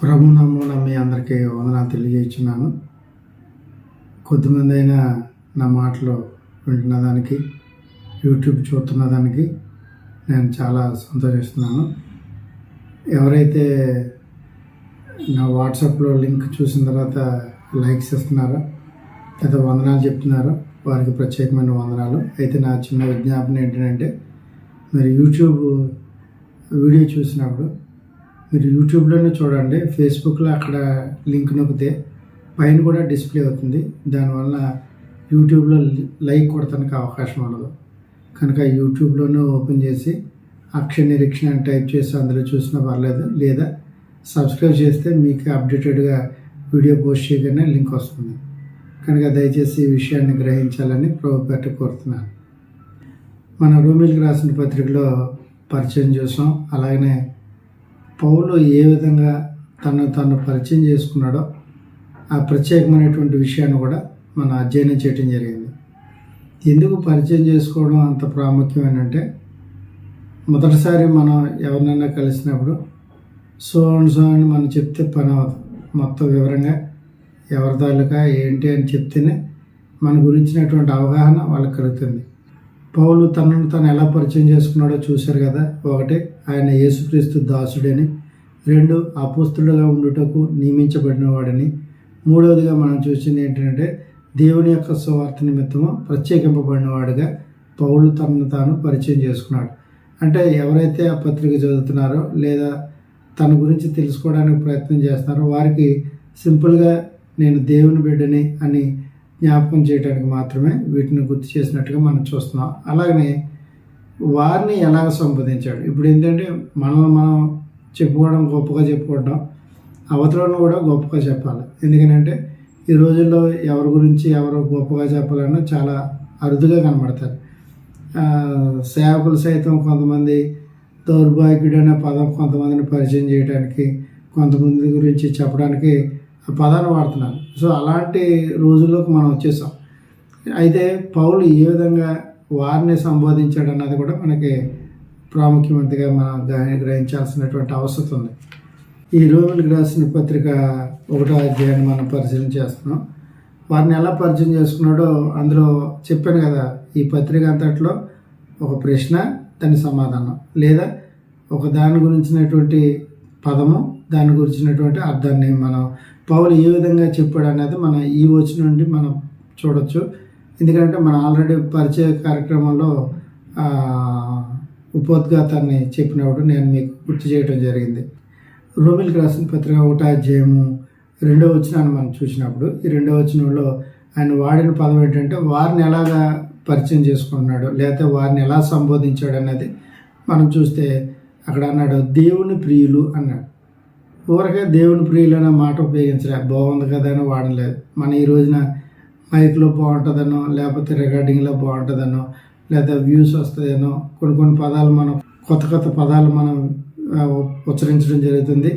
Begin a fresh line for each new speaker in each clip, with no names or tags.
ప్రభు నమ్మున మీ అందరికీ వందనాలు తెలియజేస్తున్నాను. కొద్దిమంది అయినా నా మాటలు వింటున్న దానికి యూట్యూబ్ చూస్తున్న దానికి నేను చాలా సంతోషిస్తున్నాను. ఎవరైతే నా వాట్సాప్లో లింక్ చూసిన తర్వాత లైక్స్ ఇస్తున్నారో లేదా వందనాలు చెప్తున్నారో వారికి ప్రత్యేకమైన వందనాలు. అయితే నా చిన్న విజ్ఞాపన ఏంటంటే మరి యూట్యూబ్ వీడియో చూసినప్పుడు మీరు యూట్యూబ్లోనే చూడండి ఫేస్బుక్లో అక్కడ లింక్ నొక్కితే పైన కూడా డిస్ప్లే అవుతుంది. దానివల్ల యూట్యూబ్లో లైక్ కొడతానికి అవకాశం ఉండదు. కనుక యూట్యూబ్లోనే ఓపెన్ చేసి అక్షర నిరీక్షణ అని టైప్ చేసి అందులో చూసినా పర్లేదు లేదా సబ్స్క్రైబ్ చేస్తే మీకు అప్డేటెడ్గా వీడియో పోస్ట్ చేయగానే లింక్ వస్తుంది. కనుక దయచేసి ఈ విషయాన్ని గ్రహించాలని ప్రభుత్వ కోరుతున్నాను. మన రూమిల్కి రాసిన పత్రికలో పరిచయం చూసాం అలాగనే పౌలు ఏ విధంగా తను తను పరిచయం చేసుకున్నాడో ఆ ప్రత్యేకమైనటువంటి విషయాన్ని కూడా మనం అధ్యయనం చేయడం జరిగింది. ఎందుకు పరిచయం చేసుకోవడం అంత ప్రాముఖ్యం ఏంటంటే మొదటిసారి మనం ఎవరినైనా కలిసినప్పుడు సో అండ్ సో అని మనం చెప్తే పని అవ్వదు. మొత్తం వివరంగా ఎవరి తాలూకా ఏంటి అని చెప్తేనే మన గురించినటువంటి అవగాహన వాళ్ళకి కలుగుతుంది. పౌలు తనను తను ఎలా పరిచయం చేసుకున్నాడో చూశారు కదా ఒకటి. ఆయన యేసుక్రీస్తు దాసుడని రెండు అపుస్తుడుగా ఉండుటకు నియమించబడినవాడని. మూడవదిగా మనం చూసింది ఏంటంటే దేవుని యొక్క స్వార్థ నిమిత్తము ప్రత్యేకింపబడినవాడుగా పౌలు తనను తాను పరిచయం చేసుకున్నాడు. అంటే ఎవరైతే ఆ పత్రిక చదువుతున్నారో లేదా తన గురించి తెలుసుకోవడానికి ప్రయత్నం చేస్తున్నారో వారికి సింపుల్గా నేను దేవుని బిడ్డని అని జ్ఞాపకం చేయడానికి మాత్రమే వీటిని గుర్తు చేసినట్టుగా మనం చూస్తున్నాం. అలాగనే వారిని ఎలాగ సంపాదించాడు ఇప్పుడు ఏంటంటే మనల్ని మనం చెప్పుకోవడం గొప్పగా చెప్పుకోవడం అవతలను కూడా గొప్పగా చెప్పాలి. ఎందుకంటే ఈ రోజుల్లో ఎవరి గురించి ఎవరు గొప్పగా చెప్పాలన్నా చాలా అరుదుగా కనబడతారు. సేవకులు సైతం కొంతమంది దౌర్భాగ్యుడు అనే పదం కొంతమందిని పరిచయం చేయడానికి కొంతమంది గురించి చెప్పడానికి ఆ పదాన్ని వాడుతున్నారు. సో అలాంటి రోజుల్లోకి మనం వచ్చేసాం. అయితే పౌలు ఏ విధంగా వారిని సంబోధించాడు అన్నది కూడా మనకి ప్రాముఖ్యమంతగా మనం గ్రహించాల్సినటువంటి అవసరం ఉంది. ఈ రోమిలకు రాసిన పత్రిక ఒకటో అధ్యాయాన్ని మనం పరిశీలన చేస్తున్నాం. వారిని ఎలా పరిచయం చేసుకున్నాడో అందులో చెప్పాను కదా ఈ పత్రిక అంతట్లో ఒక ప్రశ్న దాని సమాధానం లేదా ఒక దాని గురించినటువంటి పదము దాని గురించినటువంటి అర్థాన్ని మనం పౌలు ఏ విధంగా చెప్పాడు అనేది మనం ఈ వచ్చిన నుండి మనం చూడొచ్చు. ఎందుకంటే మనం ఆల్రెడీ పరిచయ కార్యక్రమంలో ఉపోద్ఘాతాన్ని చెప్పినప్పుడు నేను మీకు గుర్తు చేయడం జరిగింది. రోమిల్కి రాసిన పత్రిక ఒకటో అధ్యాయము రెండో వచనాన్ని మనం చూసినప్పుడు ఈ రెండో వచనంలో ఆయన వాడిన పదం ఏంటంటే వారిని ఎలాగా పరిచయం చేసుకుంటున్నాడు లేకపోతే వారిని ఎలా సంబోధించాడు అనేది మనం చూస్తే అక్కడ అన్నాడు దేవుని ప్రియులు అన్నాడు. ఊరకే దేవుని ప్రియులు అనే మాట ఉపయోగించలే బాగుంది కదా అని వాడలేదు. మన ఈ రోజున మైక్లో బాగుంటుందనో లేకపోతే రికార్డింగ్లో బాగుంటుందనో లేదా వ్యూస్ వస్తాయనో కొన్ని కొన్ని పదాలు మనం కొత్త కొత్త పదాలు మనం ఉచ్చరించడం జరుగుతుంది.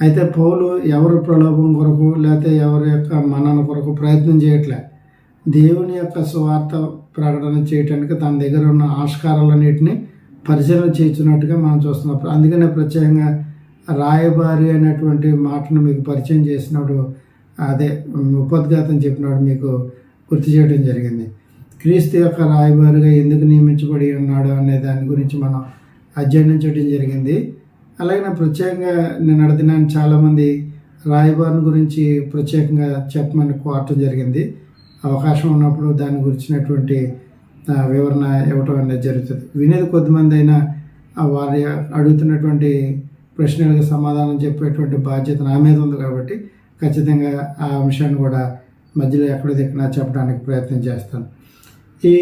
అయితే పౌలు ఎవరి ప్రలోభం కొరకు లేకపోతే ఎవరి యొక్క మనన కొరకు ప్రయత్నం చేయట్లే. దేవుని యొక్క స్వార్థ ప్రకటన చేయటానికి తన దగ్గర ఉన్న ఆస్కారాలన్నింటినీ పరిశీలన చేస్తున్నట్టుగా మనం చూస్తున్నాం. అందుకనే ప్రత్యేకంగా రాయబారి అనేటువంటి మాటను మీకు పరిచయం చేసినప్పుడు అదే ఉపద్ఘాతం చెప్పినప్పుడు మీకు గుర్తు చేయడం జరిగింది. క్రీస్తు యొక్క రాయబారిగా ఎందుకు నియమించబడి ఉన్నాడు అనే దాని గురించి మనం అధ్యయనం చేయడం జరిగింది. అలాగే ప్రత్యేకంగా నేను అడిగినాను చాలామంది రాయబారిని గురించి ప్రత్యేకంగా చెప్పమని కోరటం జరిగింది. అవకాశం ఉన్నప్పుడు దాని గురించినటువంటి వివరణ ఇవ్వటం అనేది జరుగుతుంది. వినేది కొద్దిమంది అయినా ఆ వారి అడుగుతున్నటువంటి ప్రశ్నలకు సమాధానం చెప్పేటువంటి బాధ్యత నా మీద ఉంది కాబట్టి ఖచ్చితంగా ఆ అంశాన్ని కూడా మధ్యలో ఎక్కడ చెప్పడానికి ప్రయత్నం చేస్తాను. ఈ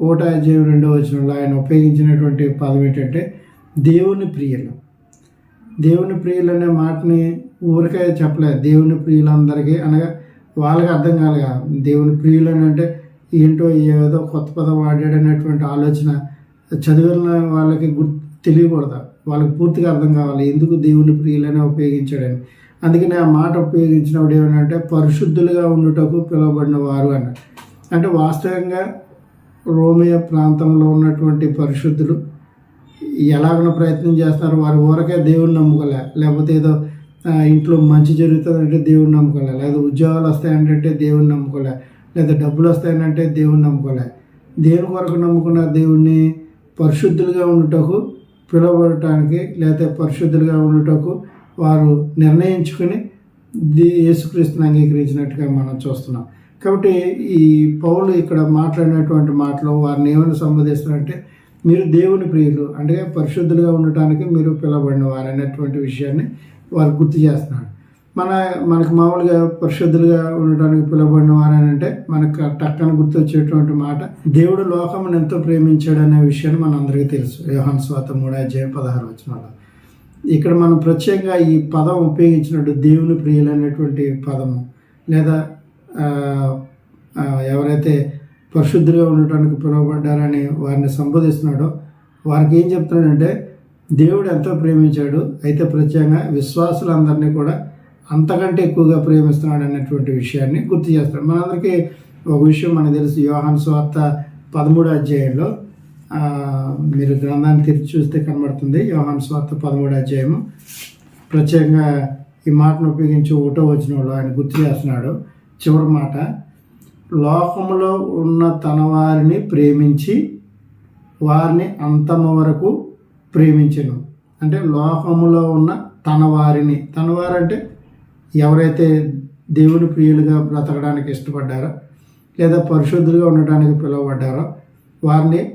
ఓటా అధ్యాయం రెండో వచనంలో ఆయన ఉపయోగించినటువంటి పదం ఏంటంటే దేవుని ప్రియులు. దేవుని ప్రియులు అనే మాటని ఊరికే చెప్పలేదు. దేవుని ప్రియులందరికీ అనగా వాళ్ళకి అర్థం కాలేగా దేవుని ప్రియులు అని అంటే ఏంటో ఏదో కొత్త పదం వాడాడు అనేటువంటి ఆలోచన చదివిన వాళ్ళకి గుర్తు తెలియకూడదు. వాళ్ళకి పూర్తిగా అర్థం కావాలి. ఎందుకు దేవుని ప్రియులనే ఉపయోగించాడని. అందుకని ఆ మాట ఉపయోగించినప్పుడు ఏమంటే పరిశుద్ధులుగా ఉండుటకు పిలువబడిన వారు అన్నారు అంటే వాస్తవంగా రోమియో ప్రాంతంలో ఉన్నటువంటి పరిశుద్ధులు ఎలాగన ప్రయత్నం చేస్తున్నారు వారి ఊరకే దేవుని నమ్ముకోలే. లేకపోతే ఏదో ఇంట్లో మంచి జరుగుతుందంటే దేవుని నమ్ముకోలే. లేదా ఉద్యోగాలు వస్తాయంటే దేవుని నమ్ముకోలే. లేదా డబ్బులు వస్తాయనంటే దేవుని నమ్ముకోలే. దేవుని కొరకు నమ్ముకున్న దేవుణ్ణి? పరిశుద్ధులుగా ఉండుటకు పిలువబడటానికి లేకపోతే పరిశుద్ధులుగా ఉండుటకు వారు నిర్ణయించుకుని దే యేసుక్రీస్తుని అంగీకరించినట్టుగా మనం చూస్తున్నాం. కాబట్టి ఈ పౌలు ఇక్కడ మాట్లాడినటువంటి మాటలు వారిని ఏమైనా సంబోధిస్తున్నారంటే మీరు దేవుని ప్రియులు అంటే పరిశుద్ధులుగా ఉండటానికి మీరు పిలవబడిన వారు అనేటువంటి విషయాన్ని వారు గుర్తు చేస్తున్నారు. మన మనకు మామూలుగా పరిశుద్ధులుగా ఉండటానికి పిలవబడిన వారు అని అంటే మనకు టక్కన గుర్తొచ్చేటువంటి మాట దేవుడు లోకమును ఎంతో ప్రేమించాడు అనే విషయాన్ని మన అందరికీ తెలుసు. యోహాన్ స్వాత మూడు అధ్యాయం పదహారు వచ్చిన ఇక్కడ మనం ప్రత్యేకంగా ఈ పదం ఉపయోగించినట్టు దేవుని ప్రియులు అనేటువంటి పదము. లేదా ఎవరైతే పరిశుద్ధులుగా ఉండటానికి పిలువబడ్డారని వారిని సంబోధిస్తున్నాడో వారికి ఏం చెప్తున్నాడంటే దేవుడు ఎంతో ప్రేమించాడు. అయితే ప్రత్యేకంగా విశ్వాసులందరినీ కూడా అంతకంటే ఎక్కువగా ప్రేమిస్తున్నాడు అనేటువంటి విషయాన్ని గుర్తు చేస్తాడు. మనందరికీ ఒక విషయం మనకు తెలుసు. యోహాన్ స్వార్త పదమూడో అధ్యాయంలో మీరు గ్రంథాన్ని తెరిచి చూస్తే కనబడుతుంది. యోహాన్ స్వార్త పదమూడు అధ్యాయము. ప్రత్యేకంగా ఈ మాటను ఉపయోగించి ఒకటో వచనంలో ఆయన గుర్తు చేస్తున్నాడు. చివరి మాట లోకములో ఉన్న తన వారిని ప్రేమించి వారిని అంతము వరకు ప్రేమించను. అంటే లోకములో ఉన్న తన వారిని. తన వారంటే ఎవరైతే దేవుని ప్రియులుగా బ్రతకడానికి ఇష్టపడ్డారో లేదా పరిశుద్ధులుగా ఉండడానికి పిలువబడ్డారో వారిని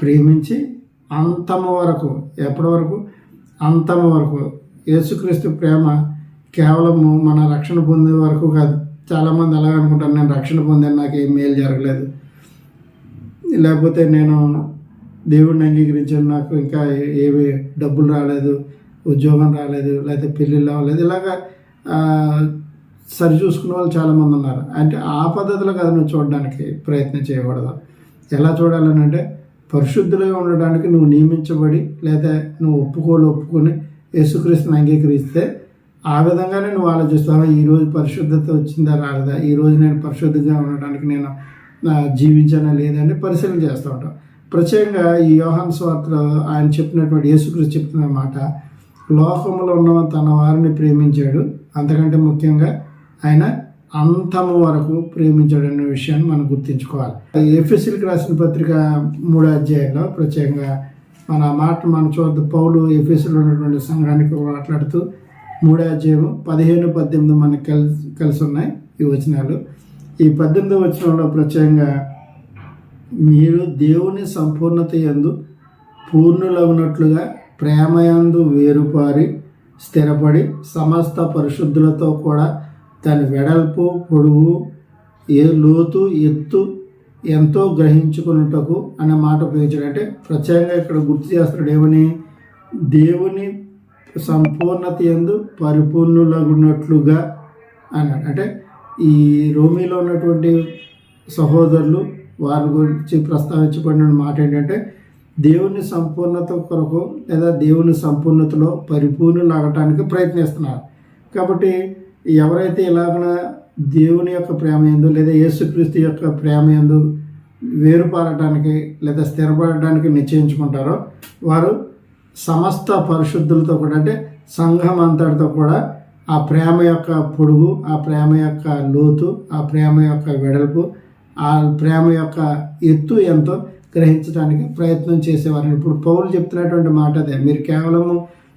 ప్రేమించి అంతము వరకు ఎప్పటి వరకు? అంతము వరకు. యేసుక్రీస్తు ప్రేమ కేవలము మన రక్షణ పొందే వరకు కాదు. చాలామంది అలాగ అనుకుంటారు నేను రక్షణ పొందాను నాకు ఏం మేలు జరగలేదు. లేకపోతే నేను దేవుడిని అంగీకరించాను నాకు ఇంకా ఏవి డబ్బులు రాలేదు ఉద్యోగం రాలేదు లేకపోతే పెళ్ళిళ్ళు అవ్వలేదు. ఇలాగా సరి చూసుకునే వాళ్ళు చాలామంది ఉన్నారు. అంటే ఆ పద్ధతిలో కదా నువ్వు చూడడానికి ప్రయత్నం చేయకూడదు. ఎలా చూడాలని అంటే పరిశుద్ధులుగా ఉండడానికి నువ్వు నియమించబడి లేదా నువ్వు ఒప్పుకోలు ఒప్పుకొని యేసుక్రీస్తుని అంగీకరిస్తే ఆ విధంగానే నువ్వు ఆలోచిస్తావు ఈ రోజు పరిశుద్ధత వచ్చిందా రాలేదా ఈ రోజు నేను పరిశుద్ధంగా ఉండడానికి నేను ఆ, జీవించానా లేదని పరిశీలన చేస్తూ ఉంటాం. ప్రత్యేకంగా ఈ యోహాన్ స్వార్తలో ఆయన చెప్పినటువంటి యేసుక్రీస్తు చెప్తున్న మాట లోకంలో ఉన్న తన వారిని ప్రేమించాడు. అంతకంటే ముఖ్యంగా ఆయన అంతము వరకు ప్రేమించడం విషయాన్ని మనం గుర్తుంచుకోవాలి. ఎఫ్ఎస్సీలకు రాసిన పత్రిక మూడో అధ్యాయంలో ప్రత్యేకంగా మన మాట మన చూద్ద పౌలు ఎఫ్ఎస్సీలో ఉన్నటువంటి సంఘానికి మాట్లాడుతూ మూడో అధ్యాయము పదిహేను పద్దెనిమిది మనకు కలిసి కలిసి ఉన్నాయి ఈ వచనాలు. ఈ పద్దెనిమిది వచనంలో ప్రత్యేకంగా మీరు దేవుని సంపూర్ణత యందు పూర్ణులగునట్లుగా ప్రేమయందు వేరుపారి స్థిరపడి సమస్త పరిశుద్ధులతో కూడా దాని వెడల్పు పొడుగు ఏ లోతు ఎత్తు ఎంతో గ్రహించుకున్నటకు అనే మాట ఉపయోగించాడు. అంటే ప్రత్యేకంగా ఇక్కడ గుర్తు చేస్తున్నాడు ఏమని? దేవుని సంపూర్ణత ఎందు పరిపూర్ణులగున్నట్లుగా అన్నాడు. అంటే ఈ రోమిలో ఉన్నటువంటి సహోదరులు వారి గురించి ప్రస్తావించబడిన మాట ఏంటంటే దేవుని సంపూర్ణత కొరకు లేదా దేవుని సంపూర్ణతలో పరిపూర్ణులు ప్రయత్నిస్తున్నారు. కాబట్టి ఎవరైతే ఇలాగన దేవుని యొక్క ప్రేమ ఎందు లేదా యేసుక్రీస్తు యొక్క ప్రేమ ఎందు వేరుపారటానికి లేదా స్థిరపడడానికి నిశ్చయించుకుంటారో వారు సమస్త పరిశుద్ధులతో కూడా అంటే సంఘం అంతటితో కూడా ఆ ప్రేమ యొక్క పొడుగు ఆ ప్రేమ యొక్క లోతు ఆ ప్రేమ యొక్క వెడల్పు ఆ ప్రేమ యొక్క ఎత్తు ఎంతో గ్రహించడానికి ప్రయత్నం చేసేవారు. ఇప్పుడు పౌరులు చెప్తున్నటువంటి మాట అదే మీరు కేవలము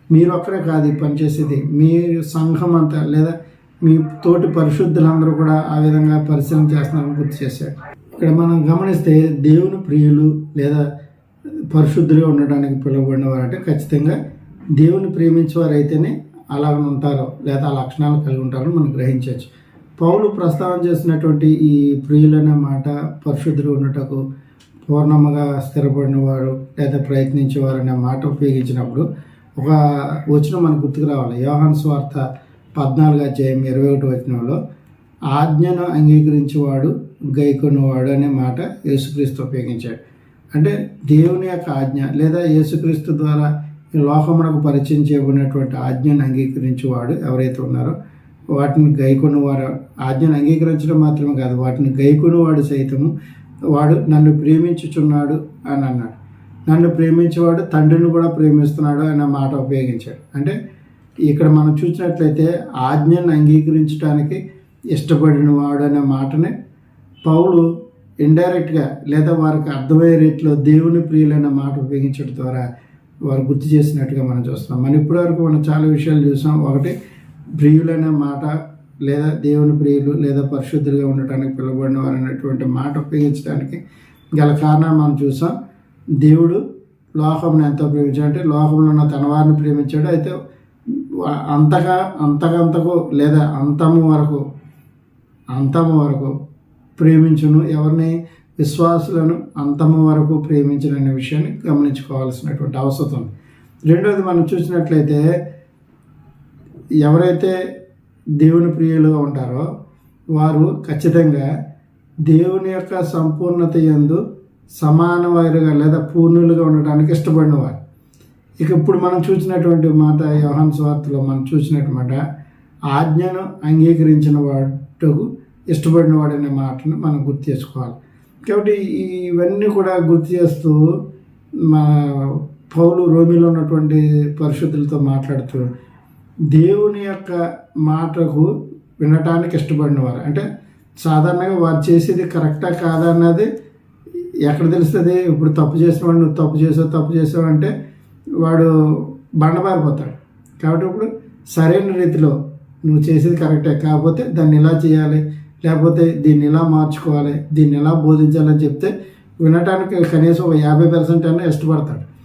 మీరొక్కరే కాదు ఈ పని చేసేది మీ సంఘం అంతా లేదా మీ తోటి పరిశుద్ధులందరూ కూడా ఆ విధంగా పరిశీలన చేస్తున్నారని గుర్తు చేశాడు ఇక్కడ మనం గమనిస్తే దేవుని ప్రియులు లేదా పరిశుద్ధులుగా ఉండడానికి పిలువబడిన వారు అంటే ఖచ్చితంగా దేవుని ప్రేమించేవారు అయితేనే అలా ఉంటారో లేదా ఆ లక్షణాలు కలిగి ఉంటారో మనం గ్రహించవచ్చు. పౌలు ప్రస్తావన చేసినటువంటి ఈ ప్రియులనే మాట పరిశుద్ధులు ఉండటకు పూర్ణముగా స్థిరపడిన వారు లేదా ప్రయత్నించేవారు అనే మాట ఉపయోగించినప్పుడు ఒక వచనం మనకు గుర్తుకు రావాలి. యోహాన్ స్వార్థ పద్నాలుగు అధ్యాయం ఇరవై ఒకటి వచనంలో ఆజ్ఞను అంగీకరించేవాడు గైకొన్నవాడు అనే మాట యేసుక్రీస్తు ఉపయోగించాడు. అంటే దేవుని యొక్క ఆజ్ఞ లేదా యేసుక్రీస్తు ద్వారా ఈ లోకమునకు పరిచయం చేయబడినటువంటి ఆజ్ఞను అంగీకరించేవాడు ఎవరైతే ఉన్నారో వాటిని గైకొన్నవారు ఆజ్ఞను అంగీకరించడం మాత్రమే కాదు వాటిని గైకొన్నవాడు సైతము వాడు నన్ను ప్రేమించుచున్నాడు అని అన్నాడు. నన్ను ప్రేమించేవాడు తండ్రిని కూడా ప్రేమిస్తున్నాడు అనే మాట ఉపయోగించాడు. అంటే ఇక్కడ మనం చూసినట్లయితే ఆజ్ఞను అంగీకరించడానికి ఇష్టపడిన వాడు అనే మాటని పౌలు ఇండైరెక్ట్గా లేదా వారికి అర్థమయ్యే రీతిలో దేవుని ప్రియులైన మాట ఉపయోగించడం ద్వారా వారు గుర్తు చేసినట్టుగా మనం చూస్తాం. మనం ఇప్పటివరకు మనం చాలా విషయాలు చూసాం. ఒకటి ప్రియులైన మాట లేదా దేవుని ప్రియులు లేదా పరిశుద్ధులుగా ఉండటానికి పిలువబడిన వారు అనేటువంటి మాట ఉపయోగించడానికి గల కారణాన్ని మనం చూసాం. దేవుడు లోకంను ఎంతో ప్రేమించాడు. అంటే లోకంలో ఉన్న తన వారిని ప్రేమించాడు. అయితే అంతగా అంతకంతకు లేదా అంతము వరకు అంతము వరకు ప్రేమించును. ఎవరిని? విశ్వాసులను అంతము వరకు ప్రేమించడనే విషయాన్ని గమనించుకోవాల్సినటువంటి అవసరం ఉంది. రెండవది మనం చూసినట్లయితే ఎవరైతే దేవుని ప్రియులుగా ఉంటారో వారు ఖచ్చితంగా దేవుని యొక్క సంపూర్ణత యందు సమానవారుగా లేదా పూర్ణులుగా ఉండడానికి ఇష్టపడినవారు. ఇక ఇప్పుడు మనం చూసినటువంటి మాట యోహాన్ స్వార్థలో మనం చూసినట్టు ఆజ్ఞను అంగీకరించిన వాడుకు ఇష్టపడిన వాడనే మాటను మనం గుర్తు చేసుకోవాలి. కాబట్టి ఇవన్నీ కూడా గుర్తు చేస్తూ మా పౌలు రోమిలో ఉన్నటువంటి పరిశుద్ధులతో మాట్లాడుతూ దేవుని యొక్క మాటకు వినటానికి ఇష్టపడిన వారు అంటే సాధారణంగా వారు చేసేది కరెక్టా కాదా అన్నది ఎక్కడ తెలుస్తుంది? ఇప్పుడు తప్పు చేసిన వాడు నువ్వు తప్పు చేసావు తప్పు చేసావు అంటే వాడు బండబారిపోతాడు కాబట్టి ఇప్పుడు సరైన రీతిలో నువ్వు చేసేది కరెక్టే. కాకపోతే దాన్ని ఇలా చేయాలి? లేకపోతే దీన్ని ఇలా మార్చుకోవాలి? దీన్ని ఎలా బోధించాలని చెప్తే వినటానికి కనీసం ఒక యాభై పర్సెంట్ అయినా ఇష్టపడతాడు.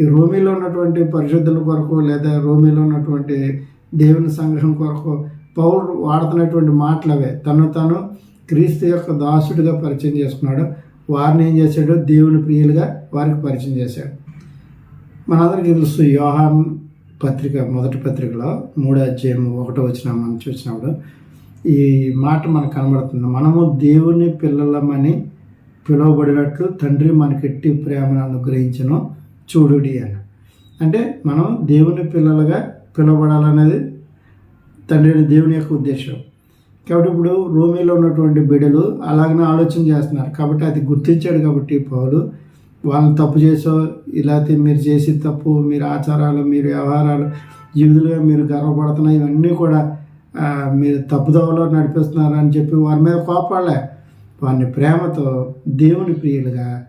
ఈ రోమిలో ఉన్నటువంటి పరిశుద్ధుల కొరకు లేదా రోమిలో ఉన్నటువంటి దేవుని సంగ్రహం కొరకు పౌరుడు వాడుతున్నటువంటి మాటలు అవే. తను తను క్రీస్తు యొక్క దాసుడిగా పరిచయం చేసుకున్నాడు. వారిని ఏం చేశాడు? దేవుని ప్రియులుగా వారికి పరిచయం చేశాడు. మనందరికీ తెలుసు యోహాన్ పత్రిక మొదటి పత్రికలో మూడో అధ్యాయం ఒకటో వచ్చిన మనం చూసినప్పుడు ఈ మాట మనకు కనబడుతుంది. మనము దేవుని పిల్లలమని పిలువబడినట్లు తండ్రి మనకెట్టి ప్రేమను అనుగ్రహించను చూడుడి అని. అంటే మనం దేవుని పిల్లలుగా పిలువబడాలనేది తండ్రి దేవుని యొక్క ఉద్దేశం. కాబట్టి ఇప్పుడు రోమిలో ఉన్నటువంటి బిడలు అలాగనే ఆలోచన చేస్తున్నారు. కాబట్టి అది గుర్తించాడు కాబట్టి పౌలు వాళ్ళని తప్పు చేసో లేకపోతే మీరు చేసే తప్పు మీరు ఆచారాలు మీరు వ్యవహారాలు యూదులుగా మీరు గర్వపడుతున్న ఇవన్నీ కూడా మీరు తప్పుదోవలో నడిపిస్తున్నారు అని చెప్పి వారి మీద కోపాలే వారిని ప్రేమతో దేవుని ప్రియులుగా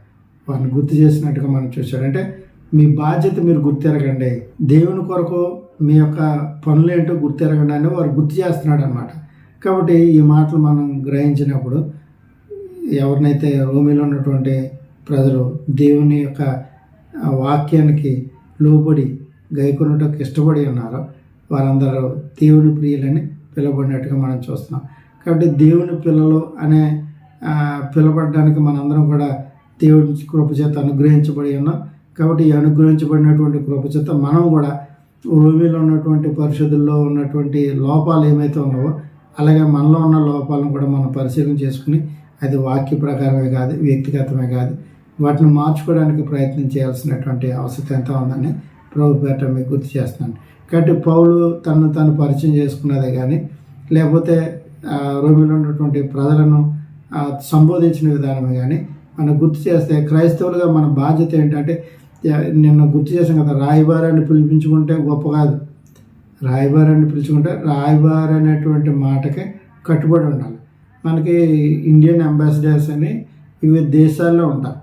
వారిని గుర్తు చేసినట్టుగా మనం చూశాడు అంటే మీ బాధ్యత మీరు గుర్తెరగండి. దేవుని కొరకు మీ యొక్క పనులు ఏంటో గుర్తెరగండి అని వారు గుర్తు చేస్తున్నాడు అనమాట కాబట్టి ఈ మాటలు మనం గ్రహించినప్పుడు ఎవరినైతే రోమిలో ఉన్నటువంటి ప్రజలు దేవుని యొక్క వాక్యానికి లోబడి గైకొనుటకు ఇష్టపడి ఉన్నారో. వారందరూ దేవుని ప్రియులని పిలువబడినట్టుగా మనం చూస్తున్నాం. కాబట్టి దేవుని పిల్లలు అనే ఆ, మనందరం కూడా దేవుని కృపచేత అనుగ్రహించబడి ఉన్నాం. కాబట్టి ఈ అనుగ్రహించబడినటువంటి కృపచేత మనం కూడా భూమిలో ఉన్నటువంటి పరిశుద్ధుల్లో ఉన్నటువంటి లోపాలు ఏమైతే ఉన్నావో అలాగే మనలో ఉన్న లోపాలను కూడా మనం పరిశీలన చేసుకుని అది వాక్య ప్రకారమే కాదు వ్యక్తిగతమే కాదు. వాటిని మార్చుకోవడానికి ప్రయత్నం చేయాల్సినటువంటి అవసరం ఎంత ఉందని ప్రభు పేట మీకు గుర్తు చేస్తున్నాను. కాబట్టి పౌలు తను తను పరిచయం చేసుకున్నదే కానీ లేకపోతే రోమిలో ఉన్నటువంటి ప్రజలను సంబోధించిన విధానమే కానీ మనం గుర్తు చేస్తే క్రైస్తవులుగా మన బాధ్యత ఏంటంటే నిన్న గుర్తు చేసాం కదా రాయబారాన్ని పిలిపించుకుంటే గొప్ప కాదు. రాయబారాన్ని పిలుచుకుంటే రాయబార్ అనేటువంటి మాటకే కట్టుబడి ఉండాలి. మనకి ఇండియన్ అంబాసిడర్స్ అని వివిధ దేశాల్లో ఉంటారు.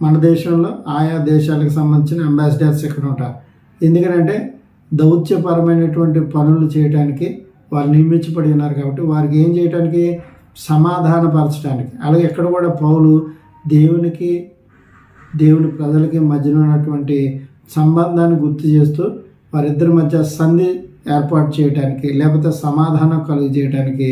మన దేశంలో ఆయా దేశాలకు సంబంధించిన అంబాసిడర్స్ ఇక్కడ ఉంటారు. ఎందుకంటే దౌత్యపరమైనటువంటి పనులు చేయడానికి వారు నియమించబడి ఉన్నారు కాబట్టి వారికి ఏం చేయడానికి సమాధానపరచడానికి అలాగే ఎక్కడ కూడా పౌలు దేవునికి దేవుని ప్రజలకి మధ్యన ఉన్నటువంటి సంబంధాన్ని గుర్తు చేస్తూ వారిద్దరి మధ్య సంధి ఏర్పాటు చేయడానికి లేకపోతే సమాధానం కలుగు చేయడానికి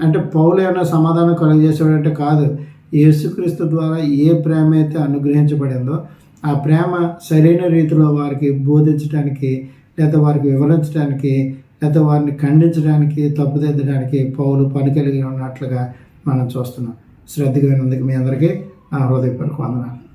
అంటే పౌలు ఏమైనా సమాధానం కలుగు చేసేవాడంటే కాదు. యేసుక్రీస్తు ద్వారా ఏ ప్రేమ అయితే అనుగ్రహించబడిందో ఆ ప్రేమ సరైన రీతిలో వారికి బోధించడానికి లేదా వారికి వివరించడానికి లేదా వారిని ఖండించడానికి తప్పుదిద్దడానికి పౌలు పని కలిగి ఉన్నట్లుగా మనం చూస్తున్నాం. శ్రద్ధగా ఉన్నందుకు మీ అందరికీ నా హృదయపూర్వక వందనాలు.